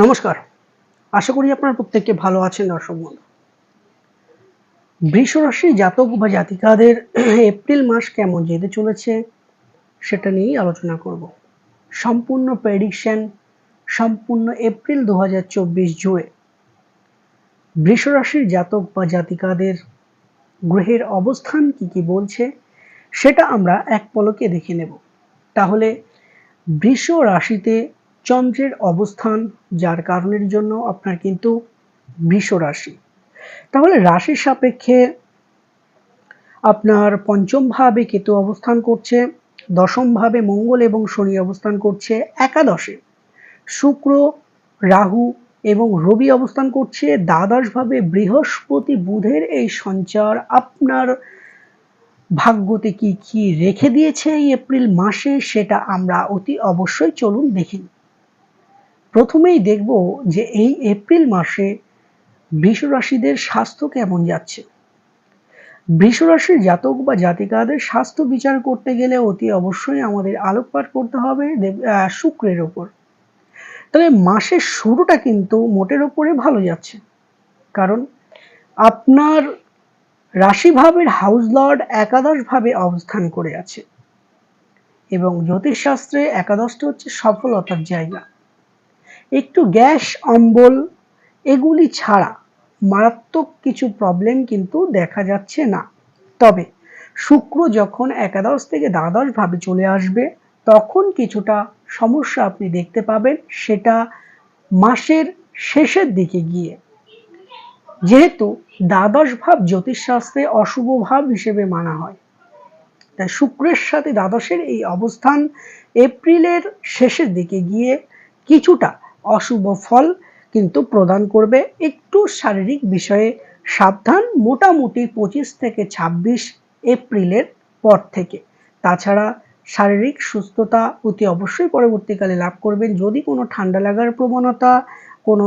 নমস্কার। আশা করি আপনার প্রত্যেককে ভালো আছেন দর্শক বন্ধু বৃষ রাশি জাতক বা জাতিকাদের এপ্রিল মাস কেমন যেতে চলেছে সেটা নিয়েই আলোচনা করব। সম্পূর্ণ প্রেডিকশন সম্পূর্ণ এপ্রিল দু হাজার চব্বিশ জুড়ে। বৃষ রাশির জাতক বা জাতিকাদের গ্রহের অবস্থান কি কি বলছে সেটা আমরা এক পলকে দেখে নেব। তাহলে বৃষ রাশিতে চন্দ্রের অবস্থান, যার কারণের জন্য আপনার কিন্তু বৃষ রাশি। তাহলে রাশির সাপেক্ষে আপনার পঞ্চম ভাবে কেতু অবস্থান করছে, দশম ভাবে মঙ্গল এবং শনি অবস্থান করছে, একাদশে শুক্র, রাহু এবং রবি অবস্থান করছে, দ্বাদশ ভাবে বৃহস্পতি বুধের এই সঞ্চার আপনার ভাগ্যতে কি কি রেখে দিয়েছে এই এপ্রিল মাসে, সেটা আমরা অতি অবশ্যই চলুন দেখে নিই। প্রথমেই দেখব যে এই এপ্রিল মাসে বৃষ রাশিদের স্বাস্থ্য কেমন যাচ্ছে। বৃষ রাশির জাতক বা জাতিকাদের স্বাস্থ্য বিচার করতে গেলে অতি অবশ্যই আমাদের আলোকপাত করতে হবে শুক্রের ওপর। তবে মাসের শুরুটা কিন্তু মোটের ওপরে ভালো যাচ্ছে। কারণ আপনার রাশিভাবের হাউস লর্ড একাদশভাবে অবস্থান করে আছে এবং জ্যোতিষশাস্ত্রে একাদশটা হচ্ছে সফলতার জায়গা। একটু গ্যাস, অম্বল এগুলি ছাড়া মারাত্মক কিছু প্রবলেম কিন্তু দেখা যাচ্ছে না। তবে শুক্র যখন একাদশ থেকে দ্বাদশ ভাবে চলে আসবে, তখন কিছুটা সমস্যা আপনি দেখতে পাবেন, সেটা মাসের শেষের দিকে গিয়ে। যেহেতু দ্বাদশ ভাব জ্যোতিষশাস্ত্রে অশুভ ভাব হিসেবে মানা হয়। তাই শুক্রের সাথে দ্বাদশের এই অবস্থান এপ্রিলের শেষের দিকে গিয়ে কিছুটা অশুভ ফল কিন্তু প্রদান করবে। একটু শারীরিক বিষয়ে সাবধান, মোটামুটি পঁচিশ থেকে ২৬ এপ্রিলের পর থেকে। তাছাড়া শারীরিক সুস্থতা অতি অবশ্যই পরবর্তীকালে লাভ করবেন। যদি কোনো ঠান্ডা লাগার প্রবণতা, কোনো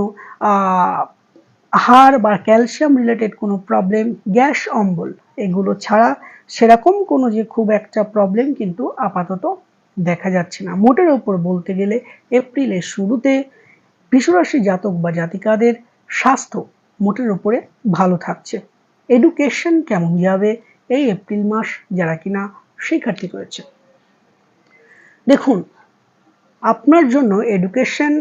হাড় বা ক্যালসিয়াম রিলেটেড কোনো প্রবলেম গ্যাস, অম্বল, এগুলো ছাড়া সেরকম কোনো যে খুব একটা প্রবলেম কিন্তু আপাতত দেখা যাচ্ছে না। মোটের ওপর বলতে গেলে এপ্রিলের শুরুতে বিশ্বরাশি জাতক বা জাতিকাদের স্বাস্থ্য মোটের উপরে ভালো থাকছে। এডুকেশন কেমন যাবে এই এপ্রিল মাস যারা কিনা শিক্ষার্থী করেছে। দেখুন, আপনার জন্য এডুকেশন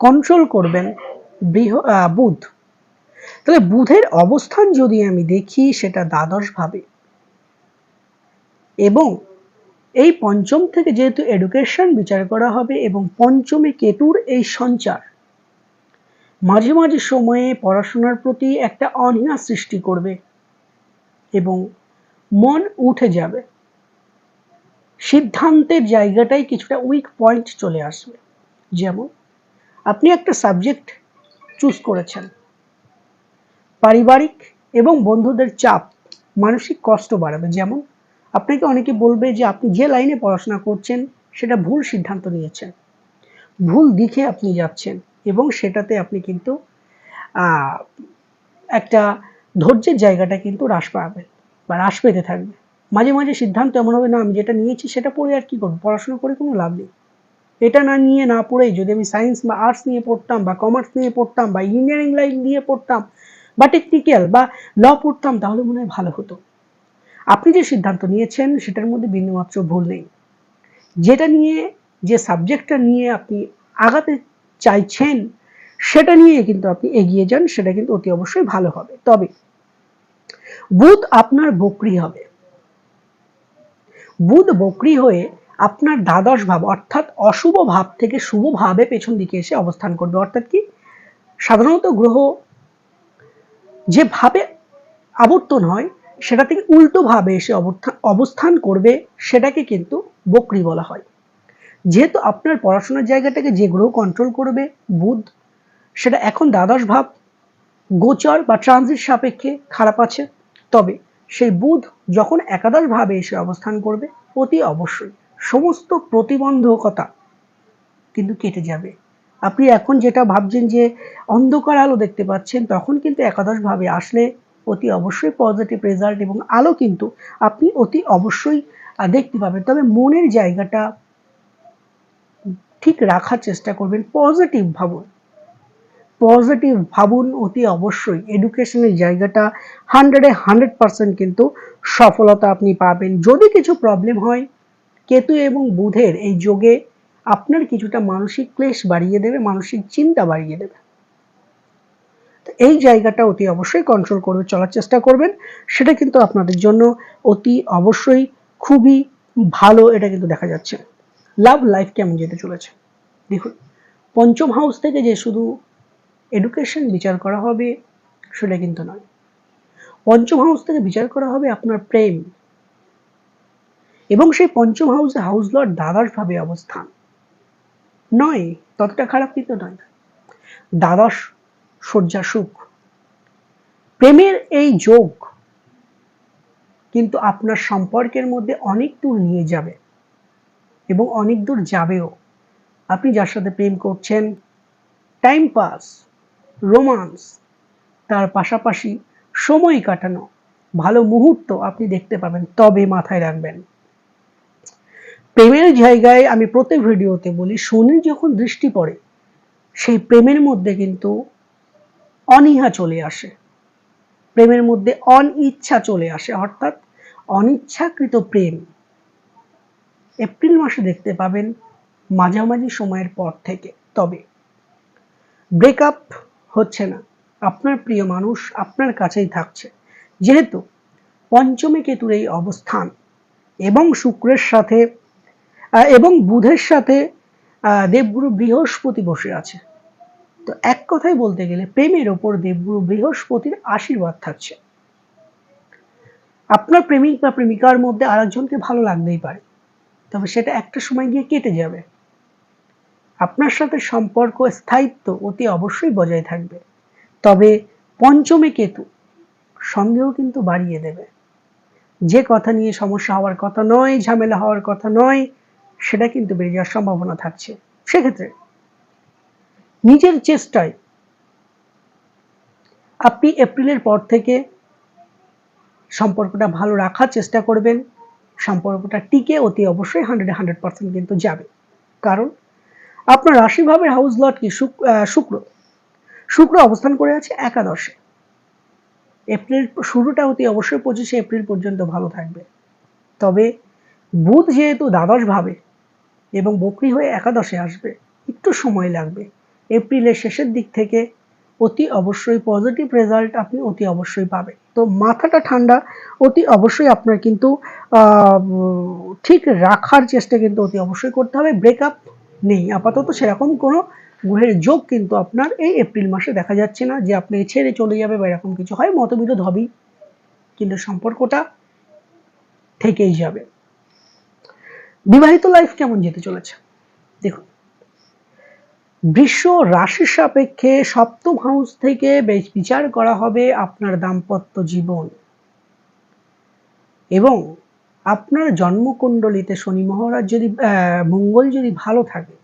কন্ট্রোল করবেন বৃহ বুধ। তাহলে বুধের অবস্থান যদি আমি দেখি সেটা দ্বাদশ ভাবে। এবং এই পঞ্চম থেকে যেহেতু এডুকেশন বিচার করা হবে এবং পঞ্চমে কেতুর এই সঞ্চার, মাঝে মাঝে সময়ে পড়াশোনার প্রতি একটা অনীহা সৃষ্টি করবে এবং মন উঠে যাবে। সিদ্ধান্তের জায়গাটাই কিছুটা উইক পয়েন্ট চলে আসবে। যেমন, আপনি একটা সাবজেক্ট চুজ করেছেন। পারিবারিক এবং বন্ধুদের চাপ মানসিক কষ্ট বাড়াবে। যেমন আপনাকে অনেকে বলবে যে আপনি যে লাইনে পড়াশোনা করছেন, সেটা ভুল সিদ্ধান্ত নিয়েছেন। ভুল দিকে আপনি যাচ্ছেন এবং সেটাতে আপনি কিন্তু একটা ধৈর্যের জায়গাটা কিন্তু হ্রাস পাবেন বা হ্রাস পেতে থাকবে। মাঝে মাঝে সিদ্ধান্ত এমন হবে, না, আমি যেটা নিয়েছি সেটা পড়ে আর কি করব? পড়াশোনা করে কোনো লাভ নেই। এটা না নিয়ে না পড়েই যদি আমি সায়েন্স বা আর্টস নিয়ে পড়তাম বা কমার্স নিয়ে পড়তাম বা ইঞ্জিনিয়ারিং লাইন নিয়ে পড়তাম বা টেকনিক্যাল বা ল পড়তাম, তাহলে মনে হয় ভালো হতো। আপনি যে সিদ্ধান্ত নিয়েছেন, সেটার মধ্যে বিন্দুমাত্র ভুল নেই। যেটা নিয়ে, যে সাবজেক্টটা নিয়ে আপনি আগাতে চাইছেন, সেটা নিয়ে কিন্তু আপনি এগিয়ে যান, সেটা কিন্তু অতি অবশ্যই ভালো হবে। তবে, বুধ আপনার বকরি হবে। বুধ বকরি হয়ে আপনার দ্বাদশ ভাব, অর্থাৎ অশুভ ভাব থেকে শুভ ভাবে পেছন দিকে এসে অবস্থান করবে। অর্থাৎ কি? সাধারণত গ্রহ যেভাবে আবর্তন হয় সেটা থেকে উল্টোভাবে এসে অবস্থান করবে, সেটাকে কিন্তু বকরি বলা হয়। যেহেতু আপনার পড়াশোনার জায়গাটাকে যে গ্রহ কন্ট্রোল করবে, বুধ, সেটা এখন দ্বাদশ ভাব, গোচর বা ট্রানজিট সাপেক্ষে খারাপ আছে। তবে সেই বুধ যখন একাদশ ভাবে এসে অবস্থান করবে, অতি অবশ্যই সমস্ত প্রতিবন্ধকতা কিন্তু কেটে যাবে। আপনি এখন যেটা ভাবছেন যে অন্ধকার আলো দেখতে পাচ্ছেন, তখন কিন্তু একাদশ ভাবে আসলে অতি অবশ্যই পজিটিভ রেজাল্ট এবং আলো কিন্তু আপনি অতি অবশ্যই দেখতে পাবেন। তবে মনের জায়গাটা ঠিক রাখার চেষ্টা করবেন পজিটিভ ভাবুন। পজিটিভ ভাবুন অতি অবশ্যই। এডুকেশনের জায়গাটা হান্ড্রেডে হান্ড্রেড পার্সেন্ট কিন্তু সফলতা আপনি পাবেন। যদি কিছু প্রবলেম হয়, কেতু এবং বুধের এই যোগে আপনার কিছুটা মানসিক ক্লেশ বাড়িয়ে দেবে, মানসিক চিন্তা বাড়িয়ে দেবে। তো এই জায়গাটা অতি অবশ্যই কন্ট্রোল করে চলার চেষ্টা করবেন। সেটা কিন্তু আপনাদের জন্য অতি অবশ্যই খুবই ভালো, এটা কিন্তু দেখা যাচ্ছে। লাভ লাইফ কেমন যেতে চলেছে? দেখুন, পঞ্চম হাউস থেকে যে শুধু এডুকেশন বিচার করা হবে, সেটা কিন্তু নয়। পঞ্চম হাউস থেকে বিচার করা হবে আপনার প্রেম। এবং সেই পঞ্চম হাউসে হাউস লর্ড দ্বাদশ ভাবে অবস্থান। নয়, ততটা খারাপ কিন্তু নয়। দ্বাদশ শয্যা সুখ প্রেমের এই যোগ কিন্তু আপনার সম্পর্কের মধ্যে অনেক দূর নিয়ে যাবে এবং অনেক দূর যাবেও। আপনি যার সাথে প্রেম করছেন টাইম পাস রোমান্স তার পাশাপাশি সময় কাটানো, ভালো মুহূর্ত আপনি দেখতে পাবেন, তবে মাথায় রাখবেন। প্রেমের জায়গায় আমি প্রত্যেক ভিডিওতে বলি, শনির যখন দৃষ্টি পড়ে, সেই প্রেমের মধ্যে কিন্তু অনীহা চলে আসে। প্রেমের মধ্যে অনিচ্ছা চলে আসে, অর্থাৎ অনিচ্ছাকৃত প্রেম। এপ্রিল মাসে দেখতে পাবেন মাঝামাঝি সময়ের পর থেকে। তবে ব্রেকআপ হচ্ছে না। আপনার প্রিয় মানুষ আপনার কাছেই থাকছে। যেহেতু পঞ্চমী কেতুর এই অবস্থান এবং শুক্রের সাথে এবং বুধের সাথে দেবগুরু বৃহস্পতি বসে আছে। তো এক কথায় বলতে গেলে প্রেমের ওপর দেবগুরু বৃহস্পতির আশীর্বাদ থাকছে। আপনার প্রেমিক বা প্রেমিকার মধ্যে আরেকজনকে ভালো লাগতেই পারে, তবে সেটা একটা সময় গিয়ে কেটে যাবে। আপনার সাথে সম্পর্ক স্থায়িত্ব অতি অবশ্যই বজায় থাকবে, তবে পঞ্চমে কেতু সন্দেহ কিন্তু বাড়িয়ে দেবে। যে কথা নিয়ে সমস্যা হওয়ার কথা নয়, ঝামেলা হওয়ার কথা নয়, সেটা কিন্তু বেড়ে যাওয়ার সম্ভাবনা থাকছে। সেক্ষেত্রে নিজের চেষ্টায়। আপনি এপ্রিলের পর থেকে সম্পর্কটা ভালো রাখার চেষ্টা করবেন। সম্পর্কটা টিকে অতি অবশ্যই হান্ড্রেড হান্ড্রেড পার্সেন্ট কিন্তু যাবে। কারণ আপনার রাশিভাবের হাউস লট কি? শুক্র। শুক্র অবস্থান করে আছে একাদশে। এপ্রিল শুরুটা অতি অবশ্যই পঁচিশে এপ্রিল পর্যন্ত ভালো থাকবে। তবে বুধ যেহেতু দ্বাদশ ভাবে এবং বকরি হয়ে একাদশে আসবে, একটু সময় লাগবে। এপ্রিলের শেষের দিক থেকে অতি অবশ্যই পজিটিভ রেজাল্ট আপনি অতি অবশ্যই পাবেন। তো মাথাটা ঠান্ডা, অতি অবশ্যই আপনার কিন্তু ঠিক রাখার চেষ্টা কিন্তু অতি অবশ্যই করতে হবে। ব্রেকআপ নেই। আপাতত সেরকম কোনো গ্রহের যোগ কিন্তু আপনার এই এপ্রিল মাসে দেখা যাচ্ছে না যে আপনি ছেড়ে চলে যাবে বা এরকম কিছু হয়। মতবিরোধ হবেই। কিন্তু সম্পর্কটা থেকেই যাবে। বিবাহিত লাইফ কেমন যেতে চলেছে? দেখুন বৃষ রাশির সাপেক্ষে সপ্তম হাউস থেকে বেশ বিচার করা হবে আপনার দাম্পত্য জীবন। এবং আপনার জন্মকুণ্ডলিতে শনি মহারাজ যদি মঙ্গল যদি ভালো থাকে,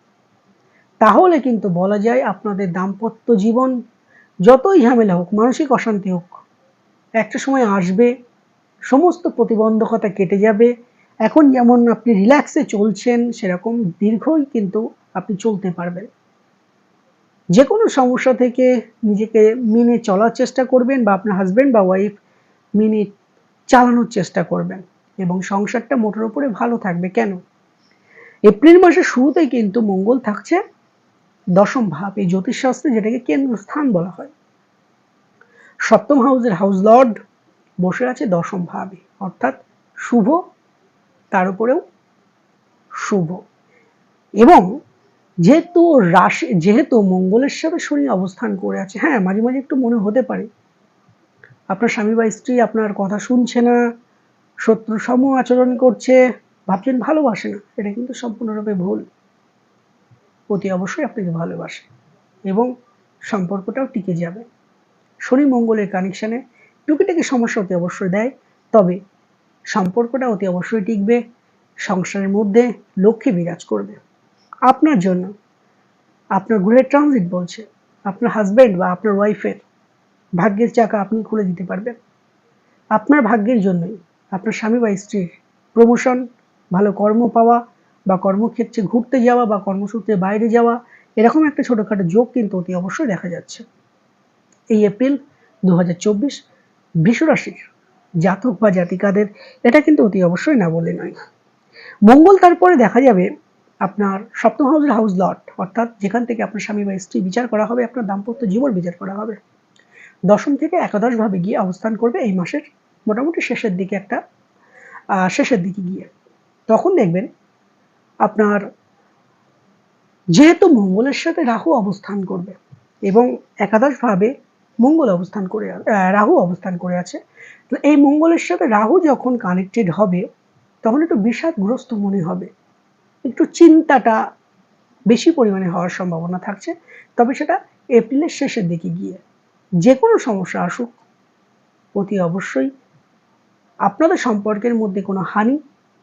তাহলে কিন্তু বলা যায় আপনাদের দাম্পত্য জীবন যতই ঝামেলা হোক, মানসিক অশান্তি হোক, একটা সময় আসবে, সমস্ত প্রতিবন্ধকতা কেটে যাবে। এখন যেমন আপনি রিল্যাক্সে চলছেন, সেরকম দীর্ঘই কিন্তু আপনি চলতে পারবেন। যে কোনো সমস্যা থেকে নিজেকে মেনে চলার চেষ্টা করবেন বা আপনার হাজব্যান্ড বা ওয়াইফ মেনে চালানোর চেষ্টা করবেন এবং সংসারটা মোটর উপরে ভালো থাকবে। কেন? এপ্রিল মাসের শুরুতেই কিন্তু মঙ্গল থাকছে দশম ভাব, এই জ্যোতিষশাস্ত্রে যেটাকে কেন্দ্রস্থান বলা হয়। সপ্তম হাউসের হাউস লর্ড বসে আছে দশম ভাবে, অর্থাৎ শুভ, তার উপরেও শুভ। এবং যেহেতু রাশি, যেহেতু মঙ্গলের সাথে শনি অবস্থান করে আছে হ্যাঁ মাঝে মাঝে একটু মনে হতে পারে। আপনার স্বামী বা স্ত্রী আপনার কথা শুনছে না, শত্রু সম আচরণ করছে, ভাবছেন ভালোবাসে না, এটা কিন্তু সম্পূর্ণরূপে ভুল। অতি অবশ্যই আপনাকে ভালোবাসে এবং সম্পর্কটাও টিকে যাবে। শনি মঙ্গলের কানেকশানে টুকিটাকি সমস্যা অতি অবশ্যই দেয়, তবে সম্পর্কটা অতি অবশ্যই টিকবে, সংসারের মধ্যে লক্ষ্যে বিরাজ করবে। আপনার জন্য। আপনার গ্রহের ট্রানজিট বলছে। আপনার হাজব্যান্ড বা আপনার ওয়াইফের ভাগ্যের চাকা আপনি খুলে দিতে পারবেন। আপনার ভাগ্যের জন্যই আপনার স্বামী বা স্ত্রীর প্রমোশন ভালো কর্ম পাওয়া বা কর্মক্ষেত্রে ঘুরতে যাওয়া বা কর্মসূত্রে বাইরে যাওয়া, এরকম একটা ছোটোখাটো যোগ কিন্তু অতি অবশ্যই দেখা যাচ্ছে। এই এপ্রিল দু হাজার চব্বিশ জাতক বা জাতিকাদের, এটা কিন্তু অতি অবশ্যই না বলে নয়। মঙ্গল তারপরে দেখা যাবে আপনার সপ্তম হাউসের হাউস লট অর্থাৎ যেখান থেকে আপনার স্বামী বা স্ত্রী বিচার করা হবে, আপনার দাম্পত্য জীবন বিচার করা হবে। দশম থেকে একাদশভাবে গিয়ে অবস্থান করবে এই মাসের মোটামুটি শেষের দিকে একটা শেষের দিকে গিয়ে। তখন দেখবেন আপনার যেহেতু মঙ্গলের সাথে রাহু অবস্থান করবে এবং একাদশভাবে মঙ্গল অবস্থান করে রাহু অবস্থান করে আছে, তো এই মঙ্গলের সাথে রাহু যখন কানেক্টেড হবে, তখন একটু বিষাদগ্রস্ত মনে হবে। একটু চিন্তাটা বেশি পরিমাণে হওয়ার সম্ভাবনা থাকছে। তবে সেটা এপ্রিলের শেষের দিকে গিয়ে যে কোনো সমস্যা আসুক, অতি অবশ্যই আপনাদের সম্পর্কের মধ্যে কোনো হানি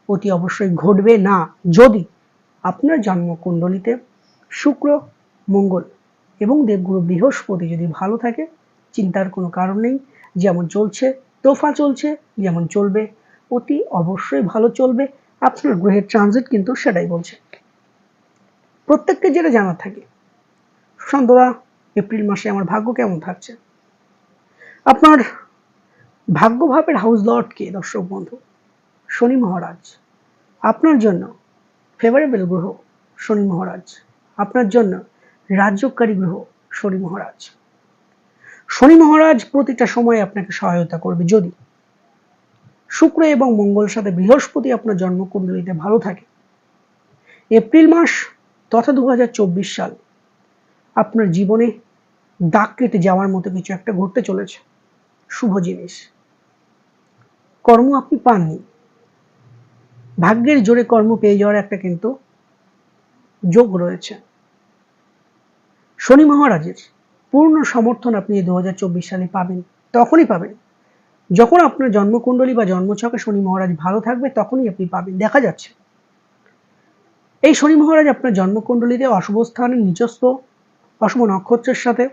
অতি অবশ্যই ঘটবে না। যদি আপনার জন্মকুণ্ডলিতে শুক্র, মঙ্গল এবং দেবগুরু বৃহস্পতি যদি ভালো থাকে, চিন্তার কোনো কারণ নেই। যেমন চলছে, তোফা চলছে, যেমন চলবে, অতি অবশ্যই ভালো চলবে। আপনার গ্রহের ট্রানজিট কিন্তু সেটাই বলছে। প্রত্যেককে যেটা জানা থাকে সন্তরা এপ্রিল মাসে আমার ভাগ্য কেমন থাকছে? আপনার ভাগ্যভাবের হাউস লর্ডকে দর্শক বন্ধু? শনি মহারাজ, আপনার জন্য ফেভারেবল গ্রহ শনি মহারাজ, আপনার জন্য রাজ্যকারী গ্রহ শনি মহারাজ। শনি মহারাজ প্রতিটা সময় আপনাকে সহায়তা করবে যদি শুক্র এবং মঙ্গল সাথে বৃহস্পতি আপনার জন্মকুণ্ডলিতে ভালো থাকে। এপ্রিল মাস তথা দু হাজার চব্বিশ সাল আপনার জীবনে দাগ কেটে যাওয়ার মতো কিছু একটা ঘটতে চলেছে। শুভ জিনিস। কর্ম আপনি পাননি। ভাগ্যের জোরে কর্ম পেয়ে যাওয়ার একটা কিন্তু যোগ রয়েছে। শনি মহারাজের পূর্ণ সমর্থন আপনি দু হাজার চব্বিশ সালে পাবেন, তখনই পাবেন। যখন আপনার জন্মকুণ্ডলী বা জন্মছকে শনি মহারাজ ভালো থাকবে, তখনই আপনি পাবেন। দেখা যাচ্ছে। এই শনি মহারাজ আপনার জন্মকুণ্ডলীতে অশুভ স্থানে নিজস্ব, অশুভ নক্ষত্রের সাথে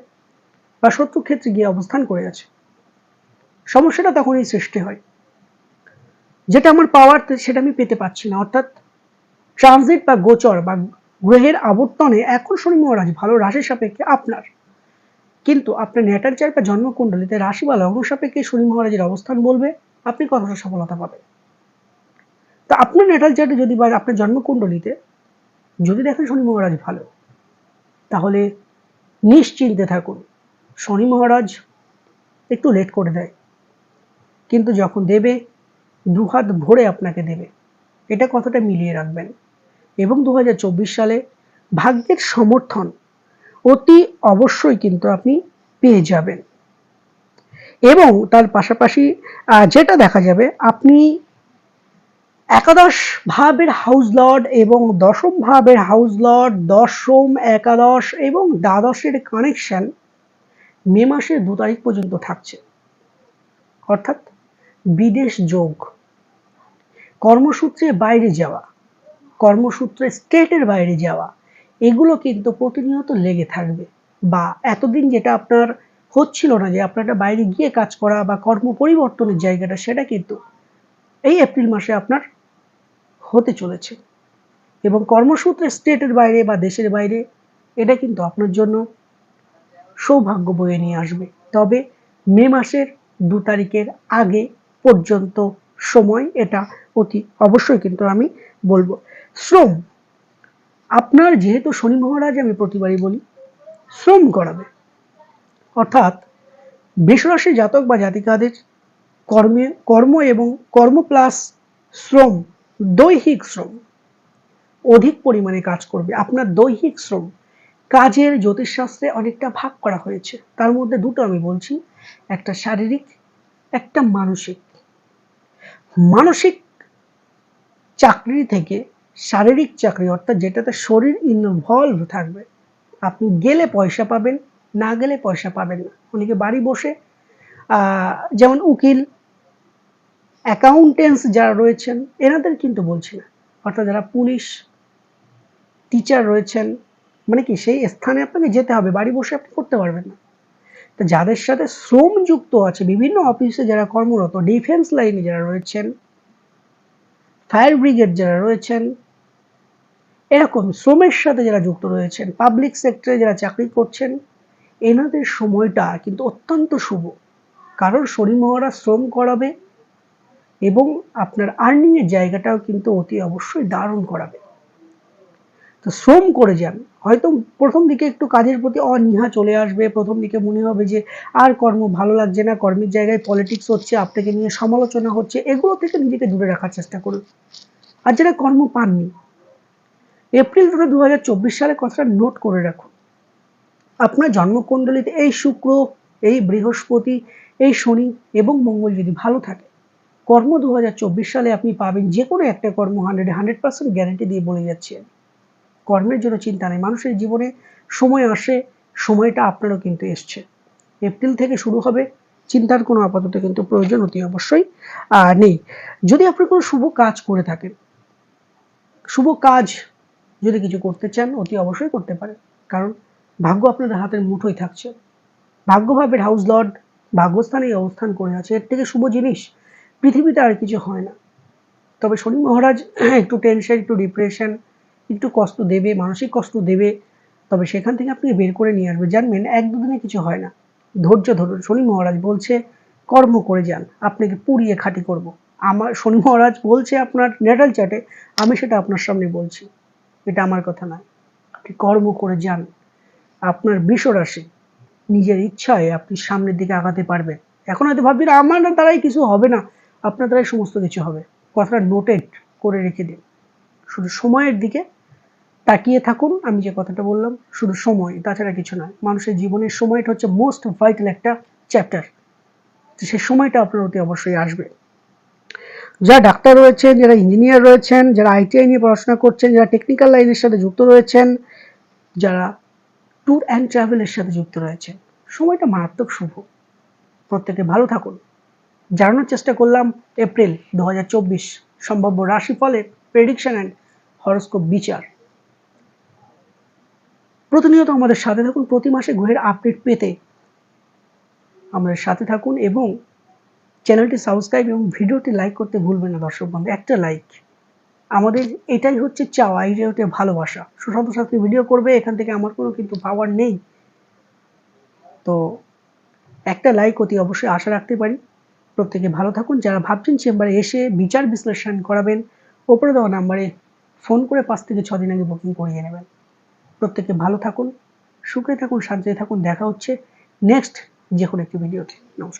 বা শত্রু ক্ষেত্রে গিয়ে অবস্থান করে আছে। সমস্যাটা তখনই সৃষ্টি হয়। যেটা আমার পাওয়ার, সেটা আমি পেতে পারছি না। অর্থাৎ ট্রানজিট বা গোচর বা গ্রহের আবর্তনে এখন শনি মহারাজ ভালো, রাশির সাপেক্ষে আপনার। কিন্তু আপনার নেটার চার বা জন্মকুণ্ডলিতে রাশি বা লগ্ন সাপেক্ষে শনি মহারাজের অবস্থান বলবে, আপনি কতটা সফলতা পাবেন? তা আপনার নেটাল চার্টে যদি বা আপনার জন্মকুণ্ডলিতে, যদি দেখেন শনি মহারাজ ভালো, তাহলে নিশ্চিন্তে থাকুন। শনি মহারাজ একটু লেট করে দেয়, কিন্তু যখন দেবে, দুহাত ভরে আপনাকে দেবে। এটা কতটা মিলিয়ে রাখবেন। এবং দু হাজার চব্বিশ সালে ভাগ্যের সমর্থন অতি অবশ্যই কিন্তু আপনি পেয়ে যাবেন। এবং তার পাশাপাশি যেটা দেখা যাবে, আপনি একাদশ ভাবের হাউস লর্ড এবং দশম ভাবের হাউস লর্ড, দশম, একাদশ এবং দ্বাদশের কানেকশন মে মাসের দু তারিখ পর্যন্ত থাকছে। অর্থাৎ বিদেশ যোগ। কর্মসূত্রে বাইরে যাওয়া, কর্মসূত্রে স্টেটের বাইরে যাওয়া এগুলো কিন্তু প্রতিনিয়ত লেগে থাকবে। বা এতদিন যেটা আপনার হচ্ছিল না যে আপনারা বাইরে গিয়ে কাজ করা বা কর্ম পরিবর্তনের জায়গাটা, সেটা কিন্তু এই এপ্রিল মাসে আপনার হতে চলেছে। এবং কর্মসূত্রে স্টেটের বাইরে বা দেশের বাইরে এটা কিন্তু আপনার জন্য সৌভাগ্য বয়ে নিয়ে আসবে। তবে মে মাসের দু তারিখের আগে পর্যন্ত সময় এটা অতি অবশ্যই কিন্তু আমি বলব। শ্রম আপনার যেহেতু শনি মহারাজ, আমি প্রতিবারই বলি, শ্রম করাবে। অর্থাৎ বৃষরাশি জাতক বা জাতিকাদের কর্মে, কর্ম এবং কর্ম প্লাস শ্রম, দৈহিক শ্রম অধিক পরিমাণে কাজ করবে। আপনার দৈহিক শ্রম, কাজের জ্যোতিষশাস্ত্রে অনেকটা ভাগ করা হয়েছে। তার মধ্যে দুটো আমি বলছি, একটা শারীরিক, একটা মানসিক। মানসিক চাকরি থেকে শারীরিক চাকরি, অর্থাৎ যেটাতে শরীর ইনভলভ থাকবে। আপনি গেলে পয়সা পাবেন, না গেলে পয়সা পাবেন না। অনেকে বাড়ি বসে যেমন উকিল অ্যাকাউন্টেন্টস যারা রয়েছেন, এনাদের কিন্তু বলছি না। অর্থাৎ যারা পুলিশ টিচার রয়েছেন মানে কি, সেই স্থানে আপনাকে যেতে হবে, বাড়ি বসে আপনি করতে পারবেন না। তো যাদের সাথে শ্রম যুক্ত আছে, বিভিন্ন অফিসে যারা কর্মরত ডিফেন্স লাইনে যারা রয়েছেন ফায়ার ব্রিগেড যারা রয়েছেন, এরকম শ্রমের সাথে যারা যুক্ত রয়েছেন, পাবলিক সেক্টরে যারা চাকরি করছেন, এনাদের সময়টা কিন্তু অত্যন্ত শুভ। কারণ শনি মহারাজ শ্রম করাবে এবং আপনার আর্নিংয়ের জায়গাটাও কিন্তু অতি অবশ্যই দারুণ করাবে। তো শ্রম করে যান। হয়তো প্রথম দিকে একটু কাজের প্রতি অনীহা চলে আসবে, প্রথম দিকে মনে হবে যে আর কর্ম ভালো লাগছে না, কর্মের জায়গায় পলিটিক্স হচ্ছে, আপনাকে নিয়ে সমালোচনা হচ্ছে, এগুলো থেকে নিজেকে দূরে রাখার চেষ্টা করুন। আর যারা কর্ম পাননি, এপ্রিল দুটো দু হাজার চব্বিশ সালে কথাটা নোট করে রাখুন। আপনার জন্মকুণ্ডলিতে এই শুক্র, এই বৃহস্পতি, এই শনি এবং মঙ্গল যদি ভালো থাকে, কর্ম দু হাজার চব্বিশ সালে আপনি পাবেন যে কোনো একটা কর্ম হান্ড্রেড হান্ড্রেড পার্সেন্ট গ্যারান্টি দিয়ে বলে যাচ্ছে কর্মের জন্য চিন্তা নেই। মানুষের জীবনে সময় আসে, সময়টা আপনারও কিন্তু এসছে। এপ্রিল থেকে শুরু হবে, চিন্তার কোনো আপাতত কিন্তু প্রয়োজন অতি অবশ্যই নেই। যদি আপনি কোনো শুভ কাজ করে থাকেন, শুভ কাজ যদি কিছু করতে চান, অতি অবশ্যই করতে পারেন। কারণ ভাগ্য আপনাদের হাতের মুঠোই থাকছে। ভাগ্যভাবের হাউস লর্ড ভাগ্যস্থানে এই অবস্থান করে আছে, এর থেকে শুভ জিনিস পৃথিবীতে আর কিছু হয় না। তবে শনি মহারাজ, একটু টেনশন একটু ডিপ্রেশন একটু কষ্ট দেবে, মানসিক কষ্ট দেবে, তবে সেখান থেকে আপনি বের করে নিয়ে আসবে জানবেন এক দুদিনে কিছু হয় না। ধৈর্য ধরুন। শনি মহারাজ বলছে, কর্ম করে যান। আপনাকে পুড়িয়ে খাঁটি করব। আমার, শনি মহারাজ বলছে আপনার নেটাল চার্টে আমি সেটা আপনার সামনে বলছি। এটা আমার কথা নয়। আপনি কর্ম করে যান। আপনার রাশি নিজের ইচ্ছায় আপনি সামনের দিকে আগাতে পারবেন। এখন হয়তো ভাববেন, আমার না দ্বারাই কিছু হবে না। আপনার দ্বারাই সমস্ত কিছু হবে। কথাটা নোটেড করে রেখে দিন। শুধু সময়ের দিকে তাকিয়ে থাকুন, আমি যে কথাটা বললাম, শুধু সময়, তাছাড়া কিছু নয়। মানুষের জীবনের সময়টা হচ্ছে মোস্ট ভাইটাল একটা চ্যাপ্টার তো সেই সময়টা আপনার অতি অবশ্যই আসবে। যারা ডাক্তার রয়েছেন, যারা ইঞ্জিনিয়ার রয়েছেন, যারা আইটিআই নিয়ে পড়াশোনা করছেন, যারা টেকনিক্যাল লাইনের সাথে যুক্ত রয়েছেন, যারা ট্যুর অ্যান্ড ট্রাভেলের সাথে যুক্ত রয়েছেন, সময়টা মারাত্মক শুভ। প্রত্যেকে ভালো থাকুন। জানানোর চেষ্টা করলাম এপ্রিল দু হাজার চব্বিশ সম্ভাব্য রাশিফলের প্রেডিকশন অ্যান্ড হরস্কোপ বিচার। প্রতিনিয়ত আমাদের সাথে থাকুন। প্রতি মাসে গ্রহের আপডেট পেতে আমাদের সাথে থাকুন এবং চ্যানেলটি সাবস্ক্রাইব এবং ভিডিওটি লাইক করতে ভুলবেন না দর্শক বন্ধু, একটা লাইক আমাদের এটাই হচ্ছে চাওয়া এটাই হচ্ছে ভালোবাসা। সুশান্ত শাস্ত্রী ভিডিও করবে, এখান থেকে আমার কোনো কিন্তু পাওয়ার নেই। তো একটা লাইক অতি অবশ্যই আশা রাখতে পারি। প্রত্যেকে ভালো থাকুন। যারা ভাবছেন চেম্বারে এসে বিচার বিশ্লেষণ করাবেন, ওপরে দেওয়া নাম্বারে ফোন করে পাঁচ থেকে ছদিন আগে বুকিং করিয়ে নেবেন। প্রত্যেকে ভালো থাকুন, সুখে থাকুন, শান্তিতে থাকুন। দেখা হচ্ছে নেক্সট যে কোনো একটি ভিডিওতে নমস্কার।